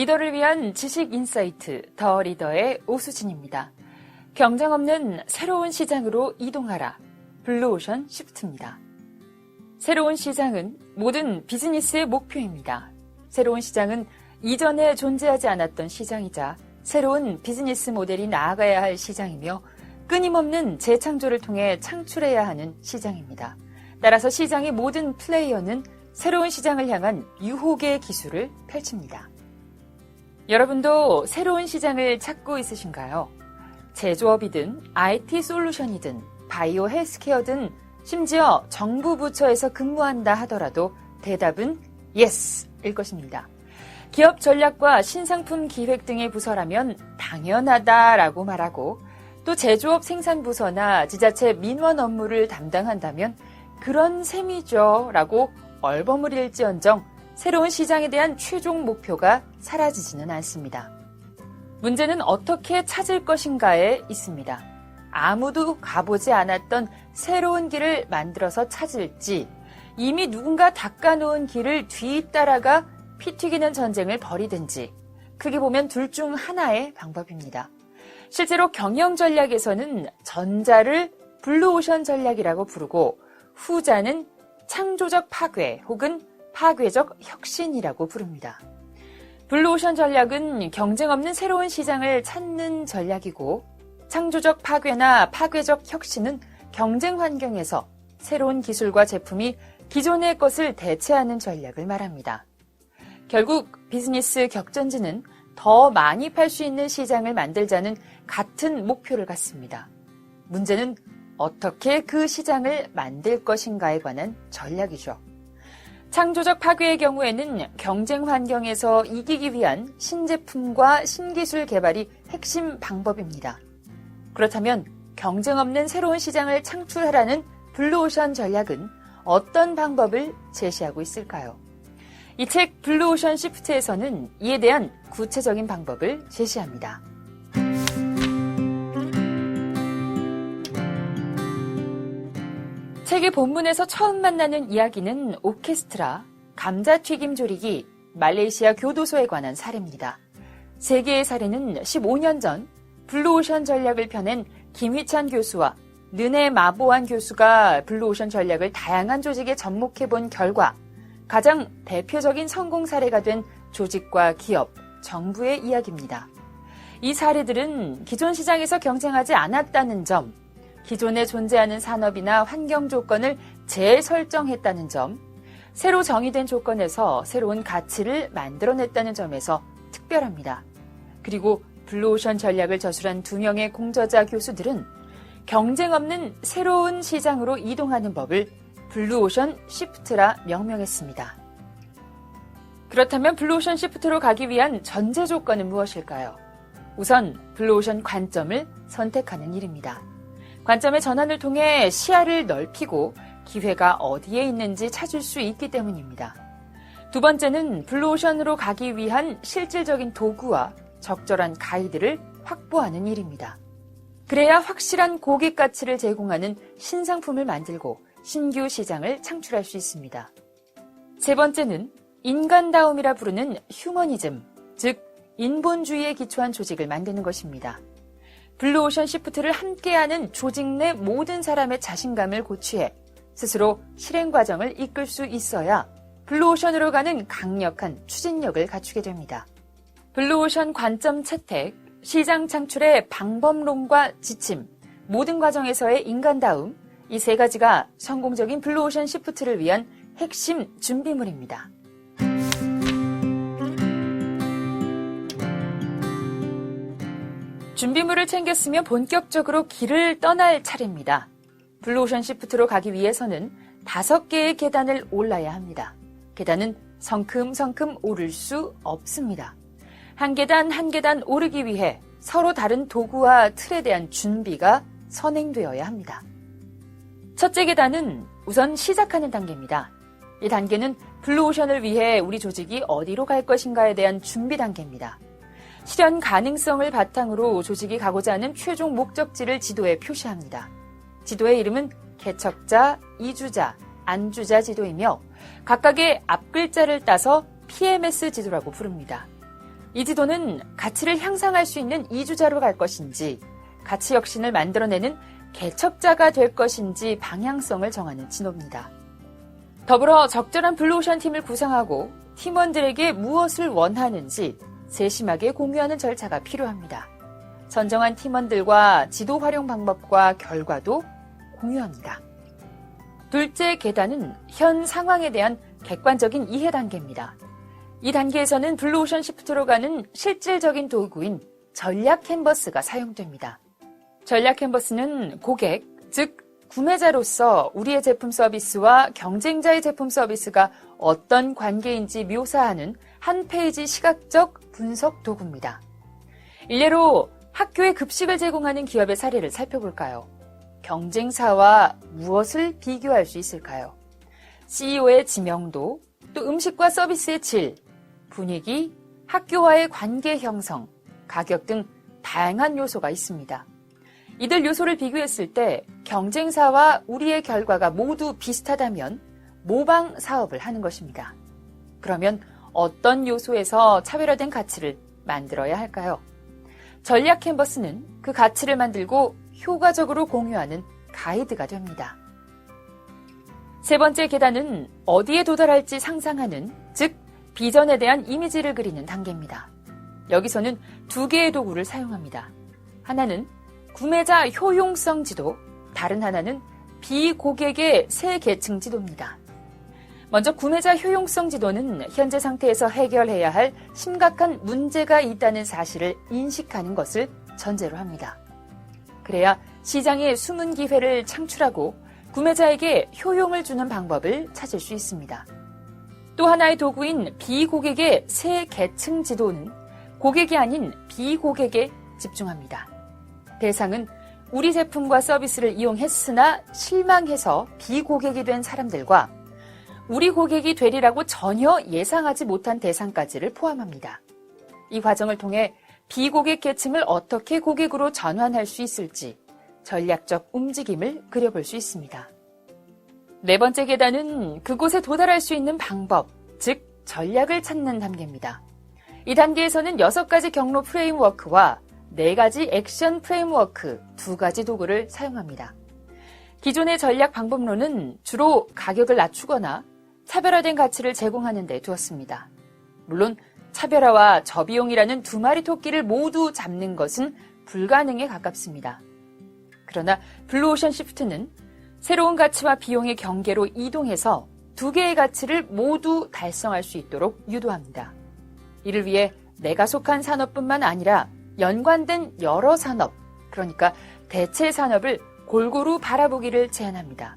리더를 위한 지식 인사이트 더 리더의 오수진입니다. 경쟁 없는 새로운 시장으로 이동하라. 블루오션 시프트입니다. 새로운 시장은 모든 비즈니스의 목표입니다. 새로운 시장은 이전에 존재하지 않았던 시장이자 새로운 비즈니스 모델이 나아가야 할 시장이며 끊임없는 재창조를 통해 창출해야 하는 시장입니다. 따라서 시장의 모든 플레이어는 새로운 시장을 향한 유혹의 기술을 펼칩니다. 여러분도 새로운 시장을 찾고 있으신가요? 제조업이든 IT 솔루션이든 바이오 헬스케어든 심지어 정부 부처에서 근무한다 하더라도 대답은 예스일 것입니다. 기업 전략과 신상품 기획 등의 부서라면 당연하다라고 말하고 또 제조업 생산 부서나 지자체 민원 업무를 담당한다면 그런 셈이죠 라고 얼버무릴지언정 새로운 시장에 대한 최종 목표가 사라지지는 않습니다. 문제는 어떻게 찾을 것인가에 있습니다. 아무도 가보지 않았던 새로운 길을 만들어서 찾을지 이미 누군가 닦아놓은 길을 뒤따라가 피 튀기는 전쟁을 벌이든지 크게 보면 둘 중 하나의 방법입니다. 실제로 경영 전략에서는 전자를 블루오션 전략이라고 부르고 후자는 창조적 파괴 혹은 파괴적 혁신이라고 부릅니다. 블루오션 전략은 경쟁 없는 새로운 시장을 찾는 전략이고 창조적 파괴나 파괴적 혁신은 경쟁 환경에서 새로운 기술과 제품이 기존의 것을 대체하는 전략을 말합니다. 결국 비즈니스 격전지는 더 많이 팔 수 있는 시장을 만들자는 같은 목표를 갖습니다. 문제는 어떻게 그 시장을 만들 것인가에 관한 전략이죠. 창조적 파괴의 경우에는 경쟁 환경에서 이기기 위한 신제품과 신기술 개발이 핵심 방법입니다. 그렇다면 경쟁 없는 새로운 시장을 창출하라는 블루오션 전략은 어떤 방법을 제시하고 있을까요? 이 책 블루오션 시프트에서는 이에 대한 구체적인 방법을 제시합니다. 책의 본문에서 처음 만나는 이야기는 오케스트라, 감자튀김 조리기, 말레이시아 교도소에 관한 사례입니다. 세 개의 사례는 15년 전 블루오션 전략을 펴낸 김휘찬 교수와 느네 마보안 교수가 블루오션 전략을 다양한 조직에 접목해 본 결과 가장 대표적인 성공 사례가 된 조직과 기업, 정부의 이야기입니다. 이 사례들은 기존 시장에서 경쟁하지 않았다는 점, 기존에 존재하는 산업이나 환경 조건을 재설정했다는 점, 새로 정의된 조건에서 새로운 가치를 만들어냈다는 점에서 특별합니다. 그리고 블루오션 전략을 저술한 두 명의 공저자 교수들은 경쟁 없는 새로운 시장으로 이동하는 법을 블루오션 시프트라 명명했습니다. 그렇다면 블루오션 시프트로 가기 위한 전제 조건은 무엇일까요? 우선 블루오션 관점을 선택하는 일입니다. 관점의 전환을 통해 시야를 넓히고 기회가 어디에 있는지 찾을 수 있기 때문입니다. 두 번째는 블루오션으로 가기 위한 실질적인 도구와 적절한 가이드를 확보하는 일입니다. 그래야 확실한 고객 가치를 제공하는 신상품을 만들고 신규 시장을 창출할 수 있습니다. 세 번째는 인간다움이라 부르는 휴머니즘, 즉 인본주의에 기초한 조직을 만드는 것입니다. 블루오션 시프트를 함께하는 조직 내 모든 사람의 자신감을 고취해 스스로 실행 과정을 이끌 수 있어야 블루오션으로 가는 강력한 추진력을 갖추게 됩니다. 블루오션 관점 채택, 시장 창출의 방법론과 지침, 모든 과정에서의 인간다움, 이 세 가지가 성공적인 블루오션 시프트를 위한 핵심 준비물입니다. 준비물을 챙겼으면 본격적으로 길을 떠날 차례입니다. 블루오션 시프트로 가기 위해서는 다섯 개의 계단을 올라야 합니다. 계단은 성큼성큼 오를 수 없습니다. 한 계단 한 계단 오르기 위해 서로 다른 도구와 틀에 대한 준비가 선행되어야 합니다. 첫째 계단은 우선 시작하는 단계입니다. 이 단계는 블루오션을 위해 우리 조직이 어디로 갈 것인가에 대한 준비 단계입니다. 실현 가능성을 바탕으로 조직이 가고자 하는 최종 목적지를 지도에 표시합니다. 지도의 이름은 개척자, 이주자, 안주자 지도이며 각각의 앞글자를 따서 PMS 지도라고 부릅니다. 이 지도는 가치를 향상할 수 있는 이주자로 갈 것인지, 가치 혁신을 만들어내는 개척자가 될 것인지 방향성을 정하는 진호입니다. 더불어 적절한 블루오션 팀을 구성하고 팀원들에게 무엇을 원하는지 세심하게 공유하는 절차가 필요합니다. 선정한 팀원들과 지도 활용 방법과 결과도 공유합니다. 둘째 계단은 현 상황에 대한 객관적인 이해 단계입니다. 이 단계에서는 블루오션 시프트로 가는 실질적인 도구인 전략 캔버스가 사용됩니다. 전략 캔버스는 고객, 즉 구매자로서 우리의 제품 서비스와 경쟁자의 제품 서비스가 어떤 관계인지 묘사하는 한 페이지 시각적 분석 도구입니다. 일례로 학교에 급식을 제공하는 기업의 사례를 살펴볼까요? 경쟁사와 무엇을 비교할 수 있을까요? CEO의 지명도, 또 음식과 서비스의 질, 분위기, 학교와의 관계 형성, 가격 등 다양한 요소가 있습니다. 이들 요소를 비교했을 때 경쟁사와 우리의 결과가 모두 비슷하다면 모방 사업을 하는 것입니다. 그러면 어떤 요소에서 차별화된 가치를 만들어야 할까요? 전략 캔버스는 그 가치를 만들고 효과적으로 공유하는 가이드가 됩니다. 세 번째 계단은 어디에 도달할지 상상하는, 즉, 비전에 대한 이미지를 그리는 단계입니다. 여기서는 두 개의 도구를 사용합니다. 하나는 구매자 효용성 지도, 다른 하나는 비고객의 세 계층 지도입니다. 먼저 구매자 효용성 지도는 현재 상태에서 해결해야 할 심각한 문제가 있다는 사실을 인식하는 것을 전제로 합니다. 그래야 시장의 숨은 기회를 창출하고 구매자에게 효용을 주는 방법을 찾을 수 있습니다. 또 하나의 도구인 비고객의 세 계층 지도는 고객이 아닌 비고객에 집중합니다. 대상은 우리 제품과 서비스를 이용했으나 실망해서 비고객이 된 사람들과 우리 고객이 되리라고 전혀 예상하지 못한 대상까지를 포함합니다. 이 과정을 통해 비고객 계층을 어떻게 고객으로 전환할 수 있을지 전략적 움직임을 그려볼 수 있습니다. 네 번째 계단은 그곳에 도달할 수 있는 방법, 즉 전략을 찾는 단계입니다. 이 단계에서는 여섯 가지 경로 프레임워크와 네 가지 액션 프레임워크 두 가지 도구를 사용합니다. 기존의 전략 방법론은 주로 가격을 낮추거나 차별화된 가치를 제공하는 데 두었습니다. 물론 차별화와 저비용이라는 두 마리 토끼를 모두 잡는 것은 불가능에 가깝습니다. 그러나 블루오션 시프트는 새로운 가치와 비용의 경계로 이동해서 두 개의 가치를 모두 달성할 수 있도록 유도합니다. 이를 위해 내가 속한 산업뿐만 아니라 연관된 여러 산업, 그러니까 대체 산업을 골고루 바라보기를 제안합니다.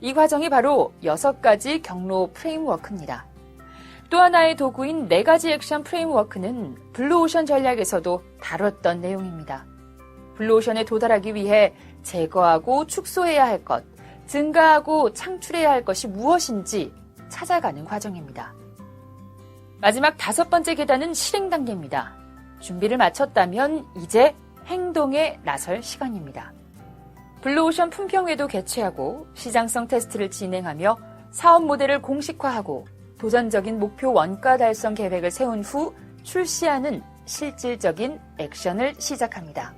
이 과정이 바로 여섯 가지 경로 프레임워크입니다. 또 하나의 도구인 네 가지 액션 프레임워크는 블루오션 전략에서도 다뤘던 내용입니다. 블루오션에 도달하기 위해 제거하고 축소해야 할 것, 증가하고 창출해야 할 것이 무엇인지 찾아가는 과정입니다. 마지막 다섯 번째 계단은 실행 단계입니다. 준비를 마쳤다면 이제 행동에 나설 시간입니다. 블루오션 품평회도 개최하고 시장성 테스트를 진행하며 사업 모델을 공식화하고 도전적인 목표 원가 달성 계획을 세운 후 출시하는 실질적인 액션을 시작합니다.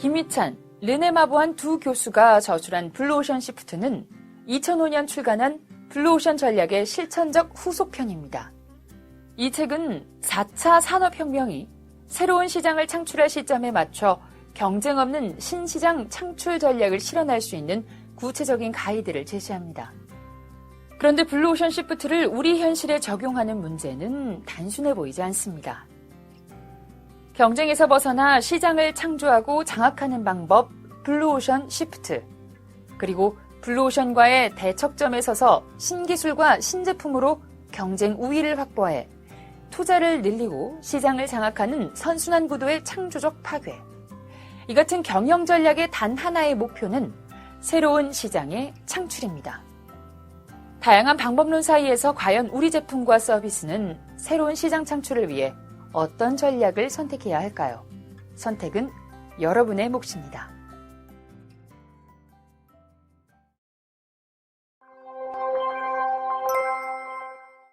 김희찬, 르네마보한 두 교수가 저술한 블루오션 시프트는 2005년 출간한 블루오션 전략의 실천적 후속편입니다. 이 책은 4차 산업혁명이 새로운 시장을 창출할 시점에 맞춰 경쟁 없는 신시장 창출 전략을 실현할 수 있는 구체적인 가이드를 제시합니다. 그런데 블루오션 시프트를 우리 현실에 적용하는 문제는 단순해 보이지 않습니다. 경쟁에서 벗어나 시장을 창조하고 장악하는 방법 블루오션 시프트 그리고 블루오션과의 대척점에 서서 신기술과 신제품으로 경쟁 우위를 확보해 투자를 늘리고 시장을 장악하는 선순환 구도의 창조적 파괴. 이 같은 경영 전략의 단 하나의 목표는 새로운 시장의 창출입니다. 다양한 방법론 사이에서 과연 우리 제품과 서비스는 새로운 시장 창출을 위해 어떤 전략을 선택해야 할까요? 선택은 여러분의 몫입니다.